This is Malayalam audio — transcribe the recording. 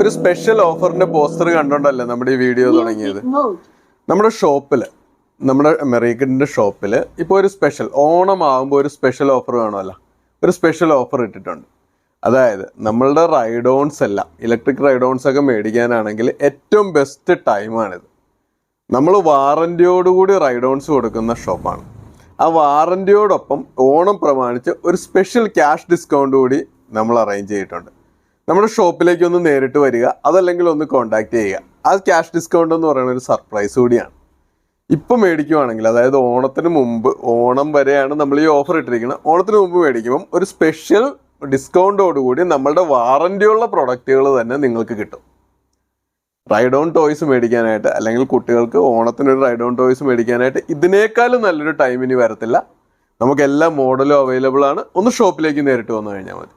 ഒരു സ്പെഷ്യൽ ഓഫറിന്റെ പോസ്റ്റർ കണ്ടോണ്ടല്ലേ നമ്മുടെ ഈ വീഡിയോ തുടങ്ങിയത്? നമ്മുടെ ഷോപ്പിൽ നമ്മുടെ മെറീക്കിന്റെ ഷോപ്പിൽ ഇപ്പോൾ ഒരു സ്പെഷ്യൽ ഓണം ആകുമ്പോൾ ഒരു സ്പെഷ്യൽ ഓഫർ വേണമല്ലോ. ഒരു സ്പെഷ്യൽ ഓഫർ ഇട്ടിട്ടുണ്ട്. അതായത് നമ്മളുടെ റൈഡോൺസ് എല്ലാം ഇലക്ട്രിക് റൈഡോൺസ് ഒക്കെ മേടിക്കാനാണെങ്കിൽ ഏറ്റവും ബെസ്റ്റ് ടൈമാണിത് നമ്മൾ വാറന്റിയോടുകൂടി റൈഡോൺസ് കൊടുക്കുന്ന ഷോപ്പാണ് ആ വാറന്റിയോടൊപ്പം ഓണം പ്രമാണിച്ച് ഒരു സ്പെഷ്യൽ ക്യാഷ് ഡിസ്കൗണ്ട് കൂടി നമ്മൾ അറേഞ്ച് ചെയ്തിട്ടുണ്ട്. നമ്മുടെ ഷോപ്പിലേക്ക് ഒന്ന് നേരിട്ട് വരിക അതല്ലെങ്കിൽ ഒന്ന് കോൺടാക്റ്റ് ചെയ്യുക. ആ ക്യാഷ് ഡിസ്കൗണ്ട് എന്ന് പറയുന്ന ഒരു സർപ്രൈസ് കൂടിയാണ്. ഇപ്പം മേടിക്കുവാണെങ്കിൽ അതായത് ഓണത്തിന് മുമ്പ് ഓണം വരെയാണ് നമ്മൾ ഈ ഓഫർ ഇട്ടിരിക്കുന്നത്. ഓണത്തിന് മുമ്പ് മേടിക്കുമ്പം ഒരു സ്പെഷ്യൽ ഡിസ്കൗണ്ടോടുകൂടി നമ്മളുടെ വാറന്റിയുള്ള പ്രൊഡക്റ്റുകൾ തന്നെ നിങ്ങൾക്ക് കിട്ടും. റൈഡ് ഓൺ ടോയ്സ് മേടിക്കാനായിട്ട് അല്ലെങ്കിൽ കുട്ടികൾക്ക് ഓണത്തിന് ഒരു റൈഡ് ഓൺ ടോയ്സ് മേടിക്കാനായിട്ട് ഇതിനേക്കാളും നല്ലൊരു ടൈം ഇനി വരത്തില്ല. നമുക്ക് എല്ലാ മോഡലും അവൈലബിൾ ആണ്. ഒന്ന് ഷോപ്പിലേക്ക് നേരിട്ട് വന്നു കഴിഞ്ഞാൽ മതി.